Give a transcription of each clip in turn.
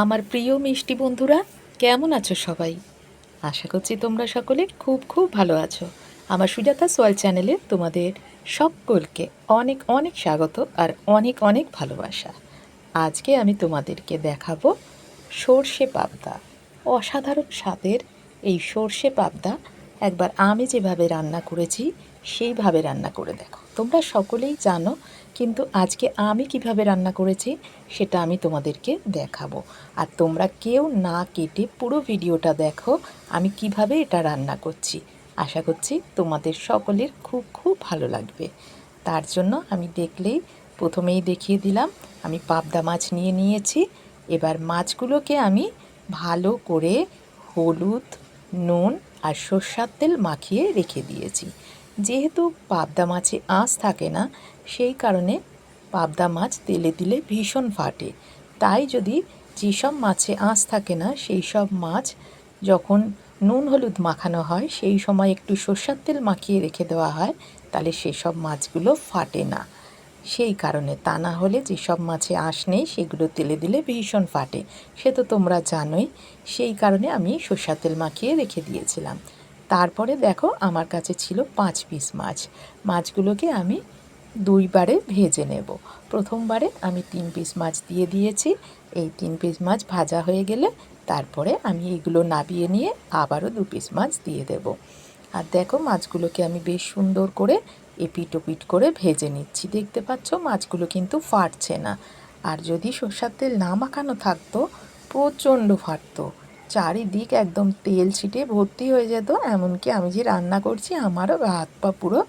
আমার প্রিয় মিষ্টি বন্ধুরা, কেমন আছো সবাই? আশা করছি তোমরা সকলে খুব খুব ভালো আছো। আমার সুজাতা সোয়াল চ্যানেলে তোমাদের সকলকে অনেক অনেক স্বাগত আর অনেক অনেক ভালোবাসা। আজকে আমি তোমাদেরকে দেখাবো সর্ষে পাবদা। অসাধারণ স্বাদের এই সর্ষে পাবদা একবার আমি যেভাবে রান্না করেছি, সেইভাবে রান্না করে দেখো। তোমরা সকলেই জানো কিন্তু আজকে আমি কীভাবে রান্না করেছি, সেটা আমি তোমাদেরকে দেখাবো। আর তোমরা কেউ না কেটে পুরো ভিডিওটা দেখো আমি কীভাবে এটা রান্না করছি। আশা করছি তোমাদের সকলের খুব খুব ভালো লাগবে। তার জন্য আমি দেখলেই প্রথমেই দেখিয়ে দিলাম, আমি পাবদা মাছ নিয়ে নিয়েছি। এবার মাছগুলোকে আমি ভালো করে হলুদ, নুন আর সর্ষার তেল মাখিয়ে রেখে দিয়েছি। যেহেতু পাবদা মাছে আঁশ থাকে না, সেই কারণে পাবদা মাছ তেলে দিলে ভীষণ ফাটে। তাই যদি যেসব মাছে আঁশ থাকে না, সেই সব মাছ যখন নুন হলুদ মাখানো হয়, সেই সময় একটু সর্ষার তেল মাখিয়ে রেখে দেওয়া হয়, তাহলে সেসব মাছগুলো ফাটে না। সেই কারণে তা না হলে যেসব মাছে আঁশ নেই, সেগুলো তেলে দিলে ভীষণ ফাটে। সে তো তোমরা জানোই, সেই কারণে আমি সর্ষার তেল মাখিয়ে রেখে দিয়েছিলাম। তারপরে দেখো, আমার কাছে ছিল পাঁচ পিস মাছ। মাছগুলোকে আমি দুইবারে ভেজে নেব। প্রথমবারে আমি তিন পিস মাছ দিয়ে দিয়েছি। এই তিন পিস মাছ ভাজা হয়ে গেলে তারপরে আমি এগুলো নাবিয়ে নিয়ে আবারও দু পিস মাছ দিয়ে দেব। আর দেখো, মাছগুলোকে আমি বেশ সুন্দর করে এপিট ওপিট করে ভেজে নিচ্ছি। দেখতে পাচ্ছ, মাছগুলো কিন্তু ফাটছে না। আর যদি সর্ষার তেল না মাখানো থাকতো, প্রচণ্ড ফাটতো। চারিদিক একদম তেল ছিটে ভর্তি হয়ে যেত, এমনকি আমি যে রান্না করছি, আমারও হাত পা পুরো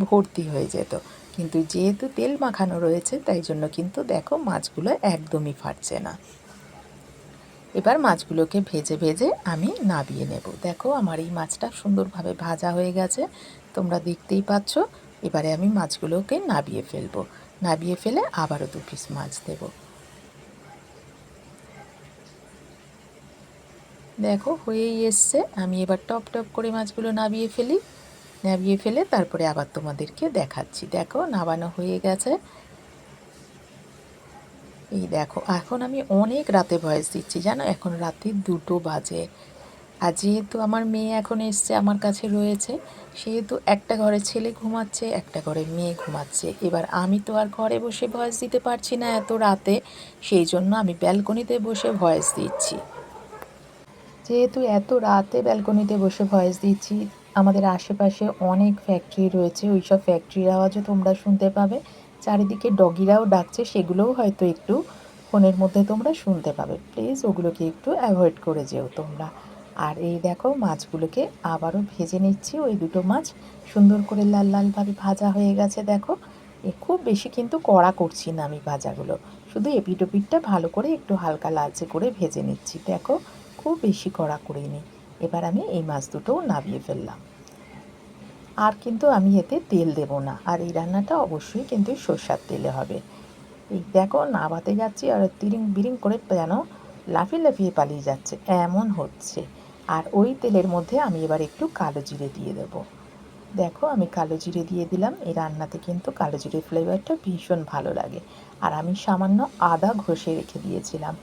ভর্তি হয়ে যেত। কিন্তু যেহেতু তেল মাখানো রয়েছে, তাই জন্য কিন্তু দেখো মাছগুলো একদমই ফাটছে না। এবার মাছগুলোকে ভেজে ভেজে আমি নাবিয়ে নেব। দেখো, আমার এই মাছটা সুন্দরভাবে ভাজা হয়ে গেছে। তোমরা দেখতেই পাচ্ছ এবারে আমি মাছগুলোকে নাবিয়ে ফেলব। নাবিয়ে ফেলে আবারও দু পিস মাছ দেবো। দেখো, হয়েই এসছে। আমি এবার টপ টপ করে মাছগুলো নাবিয়ে ফেলি। নাবিয়ে ফেলে তারপরে আবার তোমাদেরকে দেখাচ্ছি। দেখো, নাবানো হয়ে গেছে। এই দেখো, এখন আমি অনেক রাতে ভয়েস দিচ্ছি। জানো, এখন রাতে দুটো বাজে। আর যেহেতু আমার মেয়ে এখন এসছে, আমার কাছে রয়েছে, সেহেতু একটা ঘরে ছেলে ঘুমাচ্ছে, একটা ঘরে মেয়ে ঘুমাচ্ছে। এবার আমি তো আর ঘরে বসে ভয়েস দিতে পারছি না এত রাতে, সেই জন্য আমি ব্যালকনিতে বসে ভয়েস দিচ্ছি। যেহেতু এত রাতে ব্যালকনিতে বসে ভয়েস দিচ্ছি, আমাদের আশেপাশে অনেক ফ্যাক্টরি রয়েছে ওই সব ফ্যাক্টরির আওয়াজও তোমরা শুনতে পাবে। চারিদিকে ডগিরাও ডাকছে, সেগুলোও হয়তো একটু ফোনের মধ্যে তোমরা শুনতে পাবে। প্লিজ ওগুলোকে একটু অ্যাভয়েড করে যেও তোমরা। আর এই দেখো মাছগুলোকে আবারও ভেজে নিচ্ছি। ওই দুটো মাছ সুন্দর করে লাল লালভাবে ভাজা হয়ে গেছে, দেখো। এ খুব বেশি কিন্তু কড়া করছি না আমি ভাজাগুলো। শুধু এপিটোপিটটা ভালো করে একটু হালকা লালচে করে ভেজে নিচ্ছি, দেখো। খুব বেশি কড়া করিনি। এবার আমি এই মাছ দুটোও নামিয়ে ফেললাম। আর কিন্তু আমি এতে তেল দেব না, আর এই রান্নাটা অবশ্যই কিন্তু সর্ষার তেলে হবে। এই দেখো নাবাতে যাচ্ছি আর তিরিং বিরিং করে যেন লাফিয়ে লাফিয়ে পালিয়ে যাচ্ছে, এমন হচ্ছে। আর ওই তেলের মধ্যে আমি এবার একটু কালো জিরে দিয়ে দেব। দেখো, আমি কালো জিরে দিয়ে দিলাম। এই রান্নাতে কিন্তু কালো জিরে ফ্লেভারটা ভীষণ ভালো লাগে। আর আমি সামান্য আদা ঘষে রেখে দিয়েছিলাম।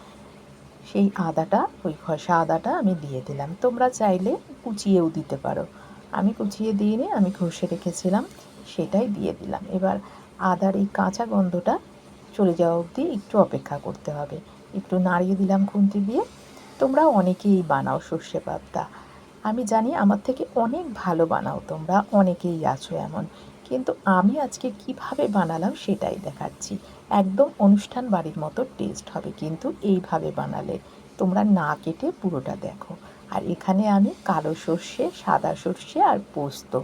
সেই আদাটা, ওই ঘষা আদাটা আমি দিয়ে দিলাম। তোমরা চাইলে কুচিয়েও দিতে পারো। আমি কুচিয়ে দিইনি, আমি ঘষে রেখেছিলাম, সেটাই দিয়ে দিলাম। এবার আদার এই কাঁচা গন্ধটা চলে যাওয়া অবধি একটু অপেক্ষা করতে হবে। একটু নাড়িয়ে দিলাম খুন্তি দিয়ে। তোমরা অনেকেই বানাও সর্ষে পাবদা। আমি জানি আমার থেকে অনেক ভালো বানাও তোমরা, অনেকেই আছো এমন। কিন্তু আমি আজকে কীভাবে বানালাম সেটাই দেখাচ্ছি। একদম অনুষ্ঠান বাড়ির মতো টেস্ট হবে কিন্তু এইভাবে বানালে। তোমরা না কেটে পুরোটা দেখো। আর এখানে আমি কালো সর্ষে, সাদা সর্ষে আর পোস্ত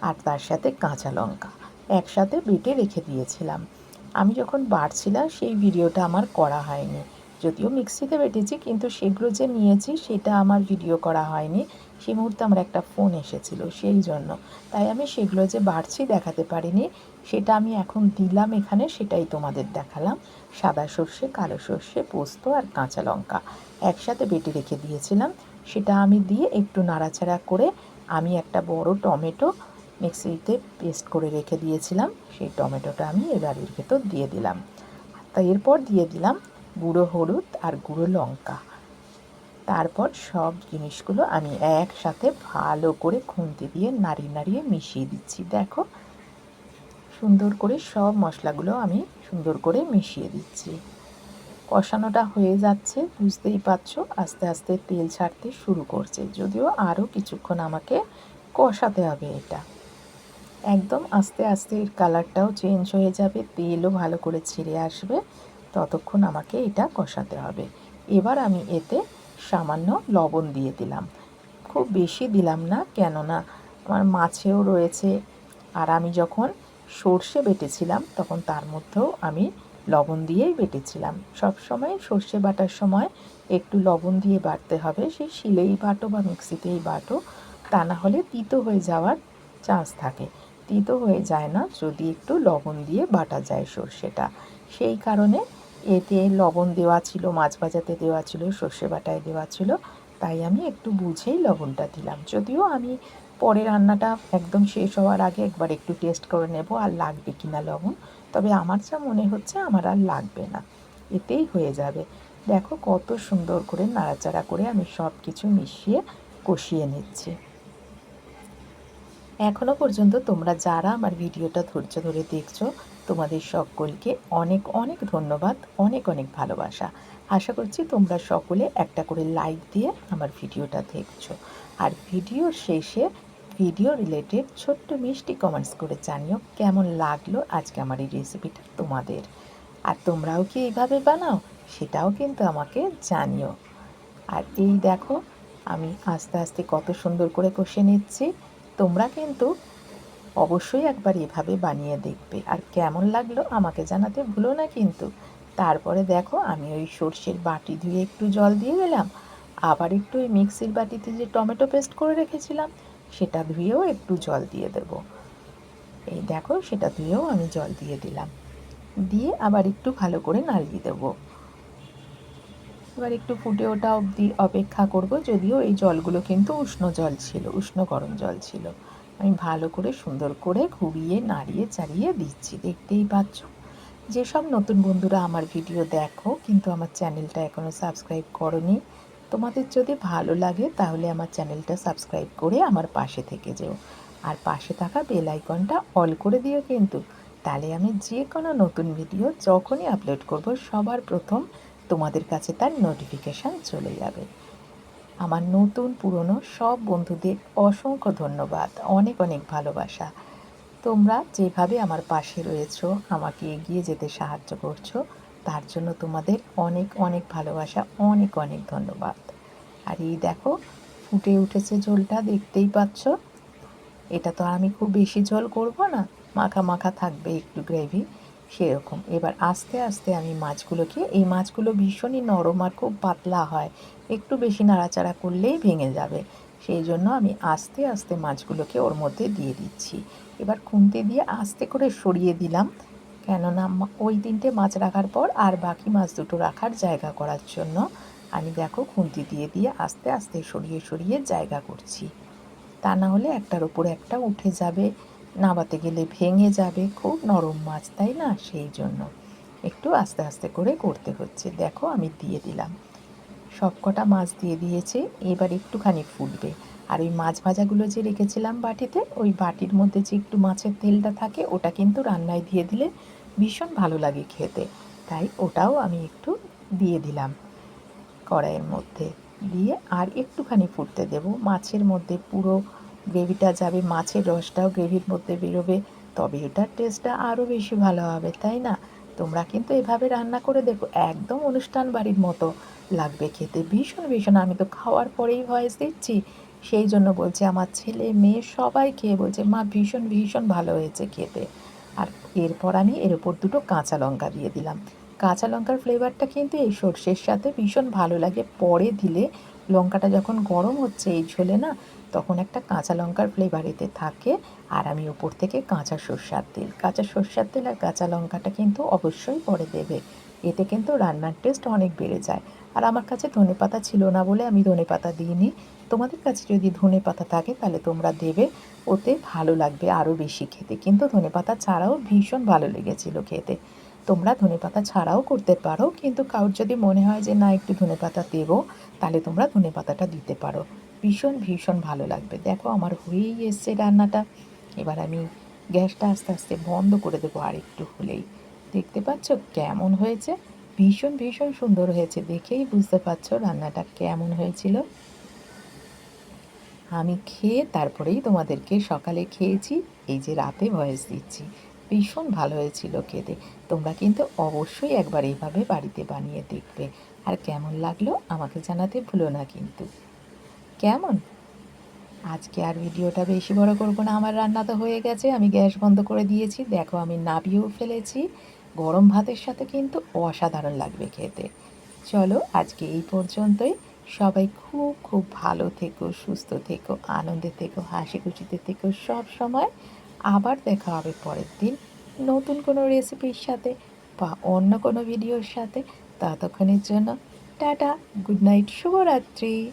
আর তার সাথে কাঁচা লঙ্কা একসাথে বেটে রেখে দিয়েছিলাম। আমি যখন বাড়ছিলাম সেই ভিডিওটা আমার করা হয়নি। যদিও মিক্সিতে বেটেছি, কিন্তু সেগুলো যে নিয়েছি সেটা আমার ভিডিও করা হয়নি। সেই মুহূর্তে আমার একটা ফোন এসেছিল সেই জন্য। তাই আমি সেগুলো যে বাড়ছি দেখাতে পারিনি, সেটা আমি এখন দিলাম এখানে, সেটাই তোমাদের দেখালাম। সাদা সর্ষে, কালো সর্ষে, পোস্ত আর কাঁচা লঙ্কা একসাথে বেটে রেখে দিয়েছিলাম। সেটা আমি দিয়ে একটু নাড়াচাড়া করে আমি একটা বড় টমেটো মিক্সিতে পেস্ট করে রেখে দিয়েছিলাম। সেই টমেটোটা আমি এবার এর ভেতর দিয়ে দিলাম। তা এরপর দিয়ে দিলাম গুঁড়ো হলুদ আর গুঁড়ো লঙ্কা। তারপর সব জিনিসগুলো আমি একসাথে ভালো করে খুন্তি দিয়ে নাড়িয়ে নাড়িয়ে মিশিয়ে দিচ্ছি। দেখো, সুন্দর করে সব মশলাগুলো আমি সুন্দর করে মিশিয়ে দিচ্ছি। কষানোটা হয়ে যাচ্ছে, বুঝতেই পারছ? আস্তে আস্তে তেল ছাড়তে শুরু করছে। যদিও আরও কিছুক্ষণ আমাকে কষাতে হবে এটা। একদম আস্তে আস্তে এর কালারটাও চেঞ্জ হয়ে যাবে, তেলও ভালো করে ছিঁড়ে আসবে। ততক্ষণ আমাকে এটা কষাতে হবে। এবার আমি এতে সামান্য লবণ দিয়ে দিলাম। খুব বেশি দিলাম না, কেননা আমার মাছেও রয়েছে। আর আমি যখন সর্ষে বেটেছিলাম, তখন তার মধ্যেও আমি লবণ দিয়েই বেটেছিলাম। সব সময় সর্ষে বাটার সময় একটু লবণ দিয়ে বাটতে হবে। সেই শিলেই বাটো বা মিক্সিতেই বাটো, তা না হলে তিতো হয়ে যাওয়ার চান্স থাকে। তিতো হয়ে যায় না যদি একটু লবণ দিয়ে বাটা যায় সর্ষেটা। সেই কারণে এতে লবণ দেওয়া ছিল, মাছ ভাজাতে দেওয়া ছিল, সর্ষে বাটায় দেওয়া ছিল। তাই আমি একটু বুঝেই লবণটা দিলাম। যদিও আমি পরে রান্নাটা একদম শেষ হওয়ার আগে একবার একটু টেস্ট করে নেব আর লাগবে কি না লবণ। তবে আমার যা মনে হচ্ছে, আমার আর লাগবে না। এতেই হয়ে যাবে। দেখো কত সুন্দর করে নাড়াচাড়া করে আমি সব কিছু মিশিয়ে কষিয়ে নিচ্ছি। এখনও পর্যন্ত তোমরা যারা আমার ভিডিওটা ধৈর্য ধরে দেখছ তোমাদের সকলকে অনেক অনেক ধন্যবাদ, অনেক অনেক ভালোবাসা। আশা করছি তোমরা সকলে একটা করে লাইক দিয়ে আমার ভিডিওটা দেখছ। আর ভিডিওর শেষে ভিডিও রিলেটেড ছোট্ট মিষ্টি কমেন্টস করে জানিও কেমন লাগল আজকে আমার এই রেসিপিটা তোমাদের। আর তোমরাও কি এইভাবে বানাও? সেটাও কিন্তু আমাকে জানিও। আর এই দেখো, আমি আস্তে আস্তে কত সুন্দর করে কষে নিচ্ছি। তোমরা কিন্তু অবশ্যই একবার এভাবে বানিয়ে দেখবে। আর কেমন লাগল আমাকে জানাতে ভুলো না কিন্তু। তারপরে দেখো, আমি ওই সর্ষের বাটি ধুয়ে একটু জল দিয়ে দিলাম আবার একটু ওই মিক্সির বাটিতে যে টমেটো পেস্ট করে রেখেছিলাম, সেটা ধুয়েও একটু জল দিয়ে দেব। এই দেখো, সেটা ধুয়েও আমি জল দিয়ে দিলাম। দিয়ে আবার একটু ভালো করে নাড়িয়ে দেব। এবার একটু ফুটে ওটা অবধি অপেক্ষা করব, যদিও এই জলগুলো কিন্তু উষ্ণ জল ছিল, উষ্ণ গরম জল ছিল। আমি ভালো করে সুন্দর করে ঘুরিয়ে, নাড়িয়ে, চাড়িয়ে দিচ্ছি। দেখতেই পাচ্ছ? যেসব নতুন বন্ধুরা আমার ভিডিও দেখো কিন্তু আমার চ্যানেলটা এখনও সাবস্ক্রাইব করনি, তোমাদের যদি ভালো লাগে তাহলে আমার চ্যানেলটা সাবস্ক্রাইব করে আমার পাশে থেকে যেও। আর পাশে থাকা বেল আইকনটা অল করে দিও কিন্তু। তাহলে আমি যে কোনো নতুন ভিডিও যখনই আপলোড করব সবার প্রথম তোমাদের কাছে তার নোটিফিকেশান চলে যাবে। আমার নতুন, পুরনো সব বন্ধুদের অসংখ্য ধন্যবাদ। অনেক অনেক ভালোবাসা। তোমরা যেভাবে আমার পাশে রয়েছো, আমাকে এগিয়ে যেতে সাহায্য করছ, তার জন্য তোমাদের অনেক অনেক ভালোবাসা, অনেক অনেক ধন্যবাদ। আর এই দেখো, ফুটে উঠেছে ঝোলটা, দেখতেই পাচ্ছ? এটা তো আমি খুব বেশি ঝোল করব না, মাখা মাখা থাকবে একটু গ্রেভি সেরকম। এবার আস্তে আস্তে আমি মাছগুলোকে, এই মাছগুলো ভীষণই নরম আর খুব পাতলা হয় একটু বেশি নাড়াচাড়া করলেই ভেঙে যাবে। সেই জন্য আমি আস্তে আস্তে মাছগুলোকে ওর মধ্যে দিয়ে দিচ্ছি। এবার খুন্তি দিয়ে আস্তে করে সরিয়ে দিলাম। কেননা ওই তিনটে মাছ রাখার পর আর বাকি মাছ দুটো রাখার জায়গা করার জন্য আমি দেখো খুন্তি দিয়ে দিয়ে আস্তে আস্তে সরিয়ে সরিয়ে জায়গা করছি। তা না হলে একটার ওপরে একটা উঠে যাবে, নাবাতে গেলে ভেঙে যাবে। খুব নরম মাছ, তাই না? সেই জন্য। একটু আস্তে আস্তে করে করতে হচ্ছে। দেখো আমি দিয়ে দিলাম। সব কটা মাছ দিয়ে দিয়েছে, এবার একটুখানি ফুটবে। আর ওই মাছ ভাজাগুলো যে রেখেছিলাম বাটিতে, ওই বাটির মধ্যে যে একটু মাছের তেলটা থাকে, ওটা কিন্তু রান্নায় দিয়ে দিলে ভীষণ ভালো লাগে খেতে। তাই ওটাও আমি একটু দিয়ে দিলাম কড়াইয়ের মধ্যে। দিয়ে আর একটুখানি ফুটতে দেব। মাছের মধ্যে পুরো গ্রেভিটা যাবে, মাছের রসটাও গ্রেভির মধ্যে বেরোবে, তবে এটার টেস্টটা আরও বেশি ভালো হবে, তাই না? তোমরা কিন্তু এভাবে রান্না করে দেখো, একদম অনুষ্ঠান বাড়ির মতো। লাগবে খেতে, ভীষণ ভীষণ। আমি তো খাওয়ার পরেই ভয়েস দিচ্ছি। সেই জন্য বলছে, আমার ছেলে, মেয়ে সবাই খেয়ে বলছে, মা, ভীষণ ভীষণ ভালো হয়েছে খেতে। আর এরপর আমি এর ওপর দুটো কাঁচা লঙ্কা দিয়ে দিলাম। কাঁচা লঙ্কার ফ্লেভারটা কিন্তু এই সর্ষের সাথে ভীষণ ভালো লাগে। পরে দিলে লঙ্কাটা যখন গরম হচ্ছে এই ঝোলে না, তখন একটা কাঁচা লঙ্কার ফ্লেভার এতে থাকে। আর আমি ওপর থেকে কাঁচা সর্ষার তেল। কাঁচা সর্ষার তেল আর কাঁচা লঙ্কাটা কিন্তু অবশ্যই পরে দেবে। এতে কিন্তু রান্নার টেস্ট অনেক বেড়ে যায়। আর আমার কাছে ধনে পাতা ছিল না বলে আমি ধনে পাতা দিইনি। তোমাদের কাছে যদি ধনে পাতা থাকে তাহলে তোমরা দেবে, ওতে ভালো লাগবে আরও বেশি খেতে। কিন্তু ধনে পাতা ছাড়াও ভীষণ ভালো লেগেছিল খেতে। তোমরা ধনেপাতা ছাড়াও করতে পারো, কিন্তু কারোর যদি মনে হয় যে না, একটু ধনেপাতা দেবো, তাহলে তোমরা ধনেপাতাটা দিতে পারো। ভীষণ ভীষণ ভালো লাগবে। দেখো, আমার হয়েই এসছে রান্নাটা। এবার আমি গ্যাসটা আস্তে আস্তে বন্ধ করে দেবো আর একটু হলেই। দেখতে পাচ্ছ কেমন হয়েছে? ভীষণ ভীষণ সুন্দর হয়েছে দেখেই বুঝতে পারছ রান্নাটা কেমন হয়েছিল। আমি খেয়ে তারপরেই তোমাদেরকে সকালে খেয়েছি, এই যে রাতে ভয়েস দিচ্ছি। ভীষণ ভালো হয়েছিল খেতে। তোমরা কিন্তু অবশ্যই একবার এইভাবে বাড়িতে বানিয়ে দেখবে। আর কেমন লাগল আমাকে জানাতে ভুলো না কিন্তু। কেমন? আজকে আর ভিডিওটা বেশি বড় করব না, আমার রান্না তো হয়ে গেছে, আমি গ্যাস বন্ধ করে দিয়েছি। দেখো আমি নাবিয়েও ফেলেছি। গরম ভাতের সাথে কিন্তু অসাধারণ লাগবে খেতে। চলো আজকে এই পর্যন্তই। সবাই খুব খুব ভালো থেকো, সুস্থ থেকো, আনন্দে থেকো হাসি খুশিতে থেকো সব সময়। আবার দেখা হবে পরের দিন নতুন কোনো রেসিপির সাথে বা অন্য কোনো ভিডিওর সাথে। ততক্ষণের জন্য টাটা, গুড নাইট, শুভরাত্রি।